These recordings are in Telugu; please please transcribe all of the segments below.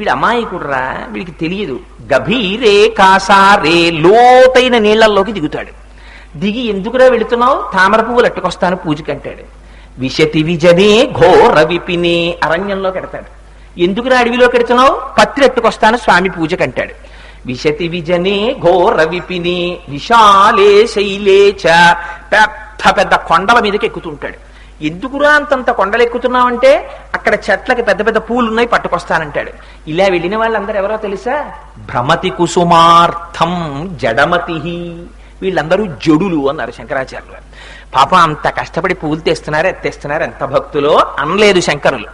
వీడు అమాయకుడురా వీడికి తెలియదు. గభీరే కాసారే లోతైన నీళ్ళలోకి దిగుతాడు. దిగి ఎందుకురా వెళుతున్నావు? తామర పువ్వులు ఎట్టుకొస్తాను పూజకంటాడు. విశతి విజనే ఘోర విపినే అరణ్యంలో కడతాడు ఎందుకురా అడవిలో కడుతున్నావు పత్రి ఎట్టుకొస్తాను స్వామి పూజకంటాడు. విశతి విజనే ఘోర విపిని విశాలే శైలే చ పెద్ద పెద్ద కొండల మీదకి ఎక్కుతుంటాడు ఎందుకురా అంతంత కొండలెక్కుతున్నామంటే అక్కడ చెట్లకి పెద్ద పెద్ద పూలు ఉన్నాయి పట్టుకొస్తానంటాడు. ఇలా వెళ్ళిన వాళ్ళందరూ ఎవరో తెలుసా? భ్రమతి కుసుమార్థం జడమతి వీళ్ళందరూ జడులు అన్నారు శంకరాచార్యులు పాప అంత కష్టపడి పూలు తెస్తున్నారు ఎత్తేస్తున్నారు ఎంత భక్తులో? అనలేదు శంకరులు.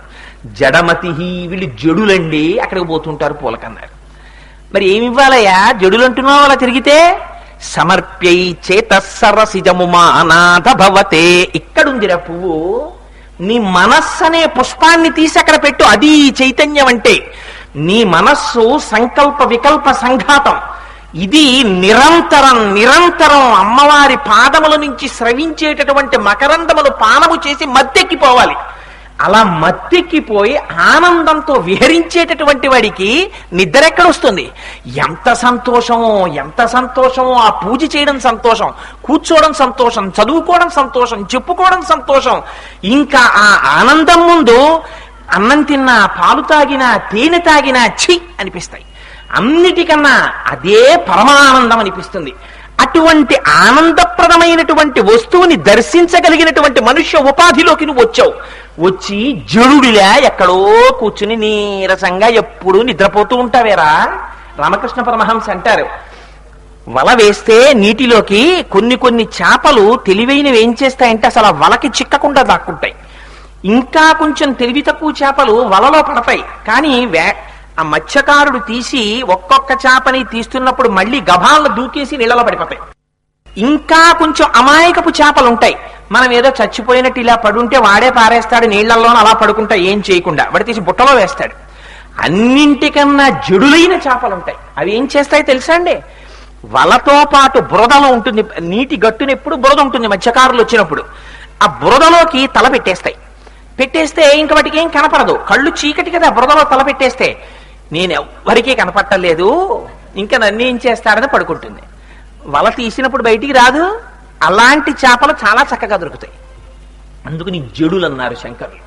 జడమతి వీళ్ళు జడులండి అక్కడికి పోతుంటారు పూలకన్నారు. మరి ఏమి ఇవ్వాలయ్యా జడులు అంటున్నావు అలా తిరిగితే? సమర్ప్యై చేత సరసిజముమా అనాథ భవతే ఇక్కడుందిరా పువ్వు. నీ మనస్సు అనే పుష్పాన్ని తీసి అక్కడ పెట్టు. అది చైతన్యం అంటే నీ మనస్సు సంకల్ప వికల్ప సంఘాతం. ఇది నిరంతరం నిరంతరం అమ్మవారి పాదముల నుంచి స్రవించేటటువంటి మకరందములు పానము చేసి మద్దెక్కిపోవాలి. అలా మత్తెక్కిపోయి ఆనందంతో విహరించేటటువంటి వాడికి నిద్ర ఎక్కడొస్తుంది ఎంత సంతోషమో ఎంత సంతోషమో ఆ పూజ చేయడం సంతోషం కూర్చోవడం సంతోషం చదువుకోవడం సంతోషం చెప్పుకోవడం సంతోషం. ఇంకా ఆ ఆనందం ముందు అన్నం తిన్నా పాలు తాగినా తేనె తాగినా ఛీ! అనిపిస్తాయి. అన్నిటికన్నా అదే పరమానందం అనిపిస్తుంది. అటువంటి ఆనందప్రదమైనటువంటి వస్తువుని దర్శించగలిగినటువంటి మనుష్య ఉపాధిలోకి నువ్వు వచ్చావు. వచ్చి జడుడిలా ఎక్కడో కూర్చుని నీరసంగా ఎప్పుడూ నిద్రపోతూ ఉంటావేరా? రామకృష్ణ పరమహంస అంటారు. వల వేస్తే నీటిలోకి కొన్ని కొన్ని చేపలు తెలివైనవి ఏం చేస్తాయంటే అసలు ఆ వలకి చిక్కకుండా దాక్కుంటాయి. ఇంకా కొంచెం తెలివి తక్కువ చేపలు వలలో పడతాయి. కానీ వే ఆ మత్స్యకారుడు తీసి ఒక్కొక్క చేపని తీస్తున్నప్పుడు మళ్ళీ గభాలను దూకేసి నీళ్ళలో పడిపోతాయి. ఇంకా కొంచెం అమాయకపు చేపలు ఉంటాయి మనం ఏదో చచ్చిపోయినట్టు ఇలా పడుంటే వాడే పారేస్తాడు నీళ్ళలోనూ అలా పడుకుంటా ఏం చేయకుండా. వాడు తీసి బుట్టలో వేస్తాడు. అన్నింటికన్నా జడులైన చేపలు ఉంటాయి అవి ఏం చేస్తాయి తెలుసా అండి? వలతో పాటు బురదలో ఉంటుంది నీటి గట్టున ఎప్పుడు బురద ఉంటుంది మత్స్యకారులు వచ్చినప్పుడు. ఆ బురదలోకి తల పెట్టేస్తాయి. పెట్టేస్తే ఇంక వాటికి ఏం కనపడదు. కళ్ళు చీకటి కదా బురదలో తల పెట్టేస్తే. నేను ఎవ్వరికీ కనపట్టలేదు. ఇంకా నన్ను ఏం చేస్తాడని పడుకుంటుంది. వల తీసినప్పుడు బయటికి రాదు. అలాంటి చేపలు చాలా చక్కగా దొరుకుతాయి. అందుకు నీ జడులు అన్నారు శంకరులు.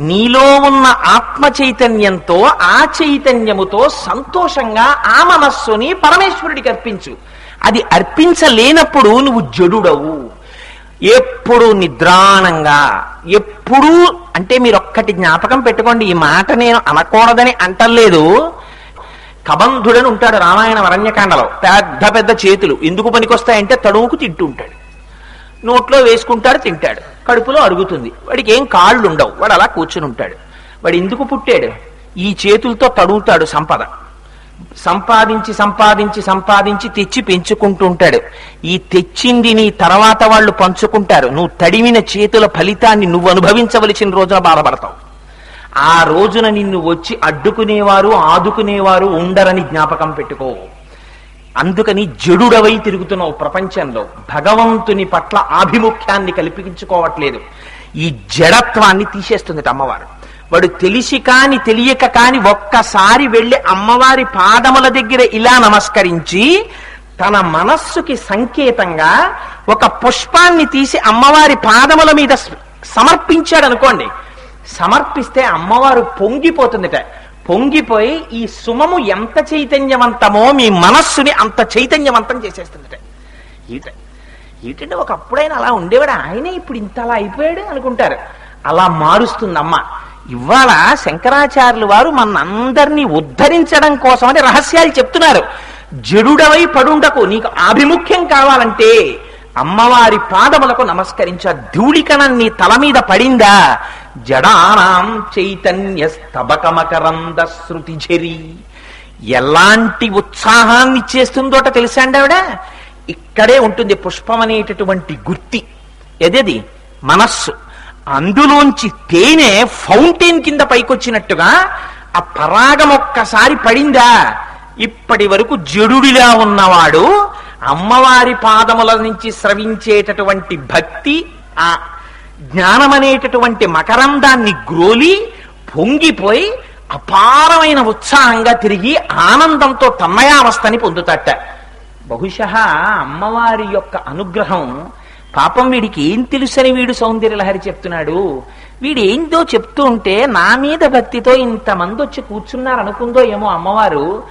నీలో ఉన్న ఆత్మ చైతన్యంతో ఆ చైతన్యముతో సంతోషంగా ఆ మనస్సుని పరమేశ్వరుడికి అర్పించు. అది అర్పించలేనప్పుడు నువ్వు జడుడవు. ఎప్పుడు నిద్రాణంగా ఎప్పుడూ అంటే మీరు ఒక్కటి జ్ఞాపకం పెట్టుకోండి ఈ మాట నేను అనకూడదని అంటలేదు. కబంధుడని ఉంటాడు రామాయణ వరణ్యకాండలో పెద్ద పెద్ద చేతులు. ఎందుకు పనికొస్తాయంటే తడువుకు తింటూ ఉంటాడు. నోట్లో వేసుకుంటాడు తింటాడు. కడుపులో అరుగుతుంది. వాడికి ఏం కాళ్ళు ఉండవు వాడు అలా కూర్చుని ఉంటాడు. వాడు ఎందుకు పుట్టాడు? ఈ చేతులతో తడుగుతాడు సంపద. సంపాదించి సంపాదించి సంపాదించి తెచ్చి పెంచుకుంటుంటాడు. ఈ తెచ్చింది నీ తర్వాత వాళ్ళు పంచుకుంటారు. నువ్వు తడిమిన చేతుల ఫలితాన్ని నువ్వు అనుభవించవలసిన రోజున బాధపడతావు. ఆ రోజున నిన్ను వచ్చి అడ్డుకునేవారు ఆదుకునేవారు ఉండరని జ్ఞాపకం పెట్టుకో. అందుకని జడుడవై తిరుగుతున్నావు ప్రపంచంలో. భగవంతుని పట్ల ఆభిముఖ్యాన్ని కల్పించుకోవట్లేదు. ఈ జడత్వాన్ని తీసేస్తుంది అమ్మవారు. వాడు తెలిసి కాని తెలియక కాని ఒక్కసారి వెళ్ళి అమ్మవారి పాదముల దగ్గర ఇలా నమస్కరించి తన మనస్సుకి సంకేతంగా ఒక పుష్పాన్ని తీసి అమ్మవారి పాదముల మీద సమర్పించాడు అనుకోండి. సమర్పిస్తే అమ్మవారు పొంగిపోతుందిట. పొంగిపోయి ఈ సుమము ఎంత చైతన్యవంతమో మీ మనస్సుని అంత చైతన్యవంతం చేసేస్తుందిట. ఈట ఏంటంటే ఒకప్పుడైనా అలా ఉండేవాడు. ఆయనే ఇప్పుడు ఇంత అలా అయిపోయాడు అనుకుంటారు. అలా మారుస్తుంది అమ్మ ఇవాళ శంకరాచార్యులు వారు మనందరినీ ఉద్ధరించడం కోసం రహస్యాలు చెప్తున్నారు. జడుడవై పడుండకు నీకు ఆభిముఖ్యం కావాలంటే అమ్మవారి పాదములకు నమస్కరించ. ధూళికణం నీ తల మీద పడిందా? జడానాం చైతన్య స్తబకమకరంద శృతి ఝరి. ఎలాంటి ఉత్సాహాన్ని ఇచ్చేస్తుందోట తెలుసా అండి ఆవిడ? ఇక్కడే ఉంటుంది పుష్పం అనేటటువంటి గుర్తి ఎదది మనస్సు. అందులోంచి తేనె ఫౌంటైన్ కింద పైకొచ్చినట్టుగా ఆ పరాగం ఒక్కసారి పడిందా? ఇప్పటి వరకు జడుడిలా ఉన్నవాడు అమ్మవారి పాదముల నుంచి స్రవించేటటువంటి భక్తి ఆ జ్ఞానమనేటటువంటి మకరందాన్ని గ్రోలి పొంగిపోయి అపారమైన ఉత్సాహంగా తిరిగి ఆనందంతో తన్మయావస్థని పొందుతట. బహుశ అమ్మవారి యొక్క అనుగ్రహం పాపం వీడికి ఏం తెలుసని వీడు సౌందర్యలహరి చెప్తున్నాడు? వీడు ఏందో చెప్తూ ఉంటే నా మీద భక్తితో ఇంతమంది వచ్చి కూర్చున్నారు అనుకుందో ఏమో అమ్మవారు.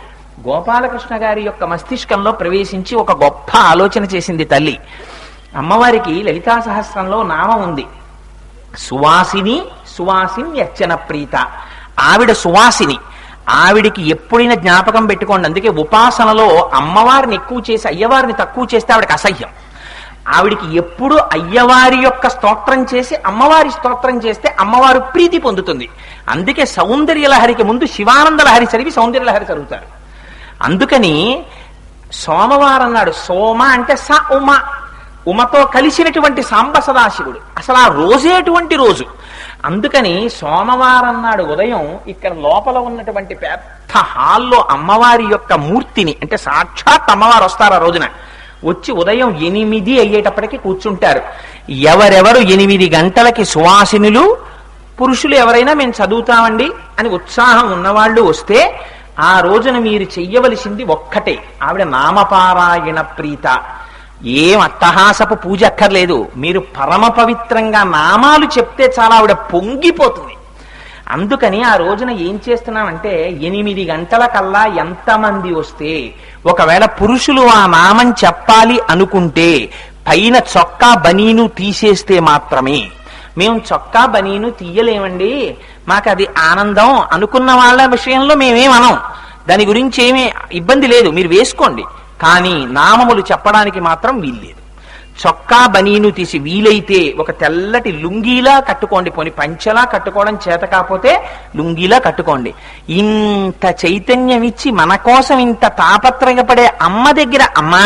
గోపాలకృష్ణ గారి యొక్క మస్తిష్కంలో ప్రవేశించి ఒక గొప్ప ఆలోచన చేసింది తల్లి. అమ్మవారికి లలితా సహస్రంలో నామం ఉంది. సువాసిని సువాసిని అర్చన ప్రీత. ఆవిడ సువాసిని. ఆవిడికి ఎప్పుడైనా జ్ఞాపకం పెట్టుకోండి. అందుకే ఉపాసనలో అమ్మవారిని ఎక్కువ చేసి అయ్యవారిని తక్కువ చేస్తే ఆవిడకి అసహ్యం. ఆవిడికి ఎప్పుడు అయ్యవారి యొక్క స్తోత్రం చేసి అమ్మవారి స్తోత్రం చేస్తే అమ్మవారు ప్రీతి పొందుతుంది. అందుకే సౌందర్య లహరికి ముందు శివానంద లహరి చదివి సౌందర్య లహరి చదువుతారు. అందుకని సోమవారం నాడు సోమ అంటే స ఉమ. ఉమతో కలిసినటువంటి సాంబ సదాశివుడు. అసలు ఆ రోజే అటువంటి రోజు. అందుకని సోమవారం నాడు ఉదయం ఇక్కడ లోపల ఉన్నటువంటి పెద్ద హాల్లో అమ్మవారి యొక్క మూర్తిని అంటే సాక్షాత్ అమ్మవారు వస్తారు ఆ రోజున. వచ్చి ఉదయం ఎనిమిది అయ్యేటప్పటికి కూర్చుంటారు. ఎవరెవరు ఎనిమిది గంటలకి సువాసినులు? పురుషులు ఎవరైనా మేము చదువుతామండి అని ఉత్సాహం ఉన్నవాళ్ళు వస్తే ఆ రోజున మీరు చెయ్యవలసింది ఒక్కటే. ఆవిడ నామపారాయణ ప్రీత. ఏం అట్టహాసపు పూజ అక్కర్లేదు. మీరు పరమ పవిత్రంగా నామాలు చెప్తే చాలా ఆవిడ పొంగిపోతుంది. అందుకని ఆ రోజున ఏం చేస్తున్నామంటే ఎనిమిది గంటల కల్లా ఎంతమంది వస్తే ఒకవేళ పురుషులు ఆ నామం చెప్పాలి అనుకుంటే పైన చొక్కా బనీను తీసేస్తే మాత్రమే. మేము చొక్కా బనీను తీయలేమండి. మాకు అది ఆనందం అనుకున్న వాళ్ళ విషయంలో మేమేమనం దాని గురించి ఏమీ ఇబ్బంది లేదు. మీరు వేసుకోండి. కానీ నామములు చెప్పడానికి మాత్రం వీల్లేదు. చొక్కా బనీను తీసి వీలైతే ఒక తెల్లటి లుంగీలా కట్టుకోండి. పోని పంచలా కట్టుకోవడం చేత కాకపోతే లుంగీలా కట్టుకోండి. ఇంత చైతన్యం ఇచ్చి మన కోసం ఇంత తాపత్రయపడే అమ్మ దగ్గర అమ్మా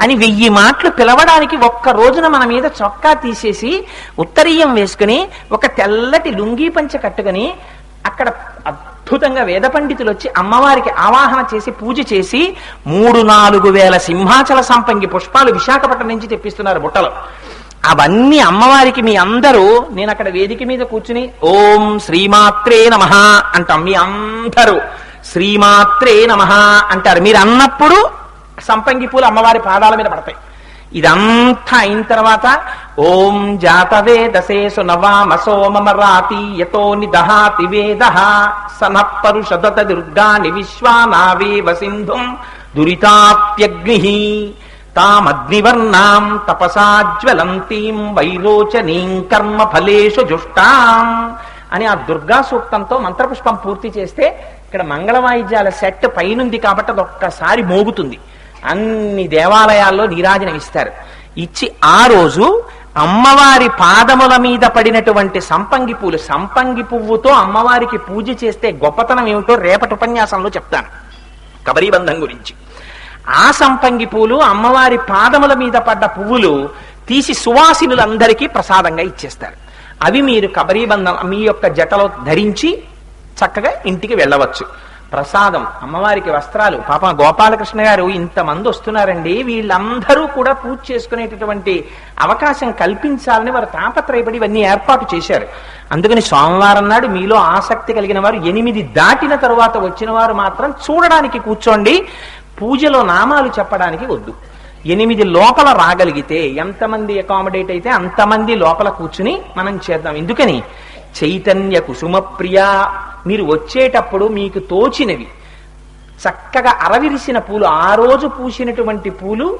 అని వెయ్యి మాటలు పిలవడానికి ఒక్క రోజున మన మీద చొక్కా తీసేసి ఉత్తరీయం వేసుకుని ఒక తెల్లటి లుంగీ పంచ కట్టుకుని అక్కడ అద్భుతంగా వేద పండితులు వచ్చి అమ్మవారికి ఆవాహన చేసి పూజ చేసి మూడు నాలుగు వేల సింహాచల సంపంగి పుష్పాలు విశాఖపట్నం నుంచి తెప్పిస్తున్నారు బుట్టలు. అవన్నీ అమ్మవారికి మీ అందరూ నేను అక్కడ వేదిక మీద కూర్చుని ఓం శ్రీమాత్రే నమ అంటాం మీ అందరూ. శ్రీమాత్రే నమ అంటారు. మీరు అన్నప్పుడు సంపంగి పూలు అమ్మవారి పాదాల మీద పడతాయి. ఇదంతా అయిన తర్వాత ఓం జాతవేదసేసు నవామ సోమమరాతి యతో నిదహాతి వేద సన పరుషదత దుర్గాని విశ్వానావేవ సింధుం దురితాప్యగ్ని తామగ్నివర్ణాం తపసాజ్వలంతీం వైరోచనీం కర్మ ఫలేషు జుష్టాం అని ఆ దుర్గా సూక్తంతో మంత్రపుష్పం పూర్తి చేస్తే ఇక్కడ మంగళ వాయిద్యాల సెట్ పైనుంది కాబట్టి అది ఒక్కసారి మోగుతుంది. అన్ని దేవాలయాల్లో నీరాజనం ఇస్తారు. ఇచ్చి ఆ రోజు అమ్మవారి పాదముల మీద పడినటువంటి సంపంగి పూలు సంపంగి పువ్వుతో అమ్మవారికి పూజ చేస్తే గొప్పతనం ఏమిటో రేపటి ఉపన్యాసంలో చెప్తాను. కబరీబంధం గురించి. ఆ సంపంగి పూలు అమ్మవారి పాదముల మీద పడ్డ పువ్వులు తీసి సువాసినులందరికీ ప్రసాదంగా ఇచ్చేస్తారు. అవి మీరు కబరీబంధం మీ యొక్క జటలో ధరించి చక్కగా ఇంటికి వెళ్ళవచ్చు. ప్రసాదం అమ్మవారికి వస్త్రాలు. పాప గోపాలకృష్ణ గారు ఇంతమంది వస్తున్నారండి వీళ్ళందరూ కూడా పూజ చేసుకునేటటువంటి అవకాశం కల్పించాలని వారు తాపత్రయపడి ఇవన్నీ ఏర్పాటు చేశారు. అందుకని సోమవారం నాడు మీలో ఆసక్తి కలిగిన వారు ఎనిమిది దాటిన తరువాత వచ్చిన వారు మాత్రం చూడడానికి కూర్చోండి పూజలో నామాలు చెప్పడానికి వద్దు. ఎనిమిది లోపల రాగలిగితే ఎంతమంది అకామిడేట్ అయితే అంతమంది లోపల కూర్చుని మనం చేద్దాం. ఎందుకని? చైతన్య కుసుమ ప్రియా మీరు వచ్చేటప్పుడు మీకు తోచినవి. చక్కగా అరవిరిసిన పూలు ఆ రోజు పూసినటువంటి పూలు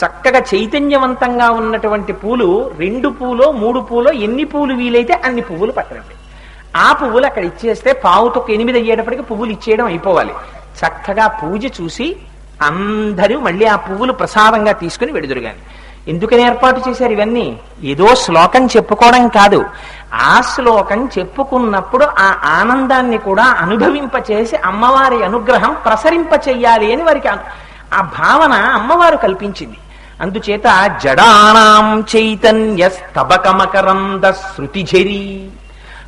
చక్కగా చైతన్యవంతంగా ఉన్నటువంటి పూలు రెండు పూలో మూడు పూలో ఎన్ని పూలు వీలైతే అన్ని పువ్వులు పట్టండి. ఆ పువ్వులు అక్కడ ఇచ్చేస్తే పావుతో ఎనిమిది అయ్యేటప్పటికి పువ్వులు ఇచ్చేయడం అయిపోవాలి. చక్కగా పూజ చూసి అందరూ మళ్ళీ ఆ పువ్వులు ప్రసాదంగా తీసుకుని వెడుదురుగాని ఎందుకని ఏర్పాటు చేశారు ఇవన్నీ? ఏదో శ్లోకం చెప్పుకోవడం కాదు. ఆ శ్లోకం చెప్పుకున్నప్పుడు ఆ ఆనందాన్ని కూడా అనుభవింపచేసి అమ్మవారి అనుగ్రహం ప్రసరింప చెయ్యాలి అని వారికి ఆ భావన అమ్మవారు కల్పించింది. అందుచేత జడానాం చైతన్య స్తబకమకరంద శృతిఝరి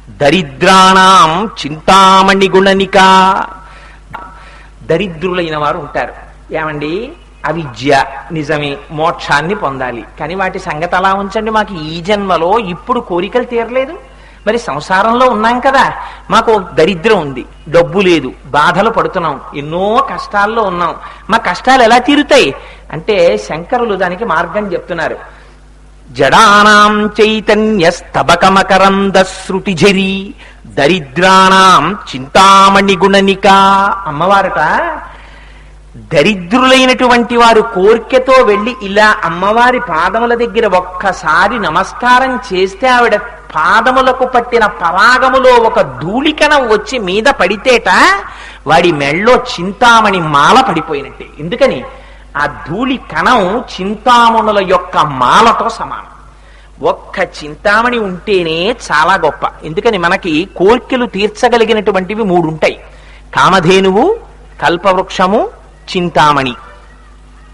దరిద్రాణం చింతామణి గుణనిక దరిద్రులైన వారు ఉంటారు. ఏమండి? అవిద్య నిజమే మోక్షాన్ని పొందాలి. కానీ వాటి సంగతి అలా ఉంచండి మాకు ఈ జన్మలో ఇప్పుడు కోరికలు తీరలేదు. మరి సంసారంలో ఉన్నాం కదా మాకు దరిద్రం ఉంది డబ్బు లేదు బాధలు పడుతున్నాం ఎన్నో కష్టాల్లో ఉన్నాం. మా కష్టాలు ఎలా తీరుతాయి? అంటే శంకరులు దానికి మార్గం చెప్తున్నారు. జడానాం చైతన్య స్తబకమకరంద శృతిఝరి దరిద్రాణం చింతామణి గుణనిక అమ్మవారట దరిద్రులైనటువంటి వారు కోరికతో వెళ్ళి ఇలా అమ్మవారి పాదముల దగ్గర ఒక్కసారి నమస్కారం చేస్తే ఆవిడ పాదములకు పట్టిన పరాగములో ఒక ధూళికణం వచ్చి మీద పడితేట వాడి మెళ్ళో చింతామణి మాల పడిపోయినట్టే. ఎందుకని? ఆ ధూళి కణం చింతామణుల యొక్క మాలతో సమానం. ఒక్క చింతామణి ఉంటేనే చాలా గొప్ప. ఎందుకని? మనకి కోర్కెలు తీర్చగలిగినటువంటివి మూడు ఉంటాయి కామధేనువు కల్పవృక్షము చింతామణి.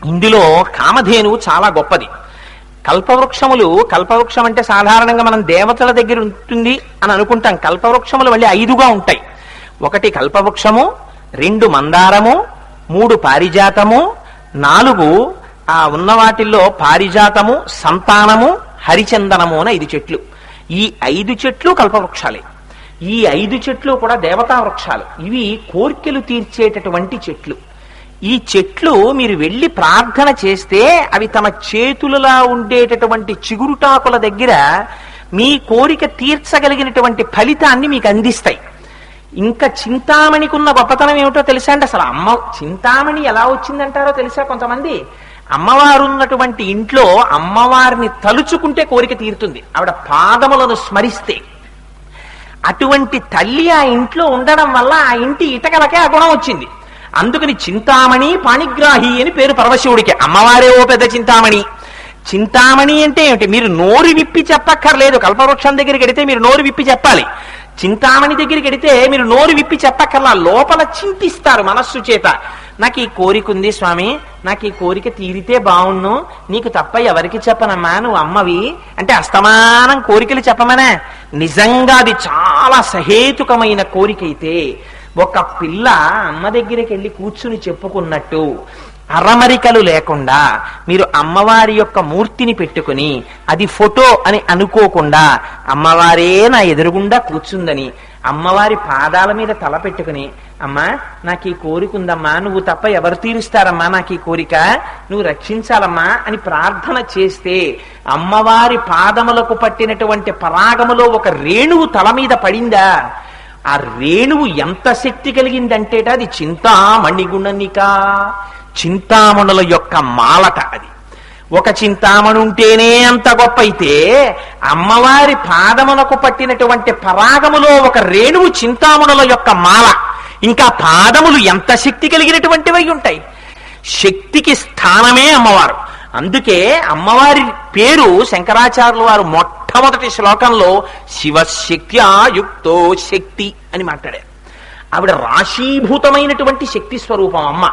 ఇందులో కామధేనువు చాలా గొప్పది. కల్పవృక్షములు కల్పవృక్షం అంటే సాధారణంగా మనం దేవతల దగ్గర ఉంటుంది అని అనుకుంటాం. కల్పవృక్షములు మళ్ళీ ఐదుగా ఉంటాయి. ఒకటి కల్పవృక్షము రెండు మందారము మూడు పారిజాతము నాలుగు ఆ ఉన్న వాటిల్లో పారిజాతము సంతానము హరిచందనము అని ఐదు చెట్లు. ఈ ఐదు చెట్లు కల్పవృక్షాలే. ఈ ఐదు చెట్లు కూడా దేవతా వృక్షాలు ఇవి కోర్కెలు తీర్చేటటువంటి చెట్లు. ఈ చెట్లు మీరు వెళ్ళి ప్రార్థన చేస్తే అవి తమ చేతులలా ఉండేటటువంటి చిగురుటాకుల దగ్గర మీ కోరిక తీర్చగలిగినటువంటి ఫలితాన్ని మీకు అందిస్తాయి. ఇంకా చింతామణికున్న గొప్పతనం ఏమిటో తెలుసా అండి అసలు? అమ్మ చింతామణి ఎలా వచ్చిందంటారో తెలుసా కొంతమంది? అమ్మవారు ఉన్నటువంటి ఇంట్లో అమ్మవారిని తలుచుకుంటే కోరిక తీరుతుంది. ఆవిడ పాదములను స్మరిస్తే. అటువంటి తల్లి ఆ ఇంట్లో ఉండడం వల్ల ఆ ఇంటి ఇటకలకే ఆ గుణం వచ్చింది. అందుకని చింతామణి పాణిగ్రాహి అని పేరు పరమశివుడికి. అమ్మవారే ఓ పెద్ద చింతామణి. చింతామణి అంటే ఏమిటి? మీరు నోరు విప్పి చెప్పక్కర్లేదు. కల్పవృక్షం దగ్గరికి వెడితే మీరు నోరు విప్పి చెప్పాలి. చింతామణి దగ్గరికి వెడితే మీరు నోరు విప్పి చెప్పక్కర్లా. లోపల చింతిస్తారు మనస్సు చేత. నాకు ఈ కోరిక ఉంది స్వామి. నాకు ఈ కోరిక తీరితే బావుణ్ణు నీకు తప్ప ఎవరికి చెప్పనమ్మా? నువ్వు అమ్మవి. అంటే అస్తమానం కోరికలు చెప్పమనే. నిజంగా అది చాలా సహేతుకమైన కోరిక అయితే ఒక పిల్ల అమ్మ దగ్గరికి వెళ్ళి కూర్చుని చెప్పుకున్నట్టు అరమరికలు లేకుండా మీరు అమ్మవారి యొక్క మూర్తిని పెట్టుకుని అది ఫోటో అని అనుకోకుండా అమ్మవారే నా ఎదురుగుండా కూర్చుందని అమ్మవారి పాదాల మీద తల పెట్టుకుని అమ్మా నాకు ఈ కోరిక ఉందమ్మా నువ్వు తప్ప ఎవరు తీరుస్తారమ్మా నాకు ఈ కోరిక? నువ్వు రక్షించాలమ్మా అని ప్రార్థన చేస్తే అమ్మవారి పాదములకు పట్టినటువంటి పరాగములో ఒక రేణువు తల మీద పడిందా? ఆ రేణువు ఎంత శక్తి కలిగిందంటేట అది చింతామణిగుణనిక చింతామణుల యొక్క మాలట అది. ఒక చింతామణి ఉంటేనే అంత గొప్ప అయితే అమ్మవారి పాదములకు పట్టినటువంటి పరాగములో ఒక రేణువు చింతామణుల యొక్క మాల. ఇంకా పాదములు ఎంత శక్తి కలిగినటువంటివై ఉంటాయి. శక్తికి స్థానమే అమ్మవారు. అందుకే అమ్మవారి పేరు శంకరాచార్యుల వారు మొట్టమొదటి శ్లోకంలో శివశక్త్యాయుక్తో శక్తి అని మాట్లాడారు. ఆవిడ రాశీభూతమైనటువంటి శక్తి స్వరూపం అమ్మ.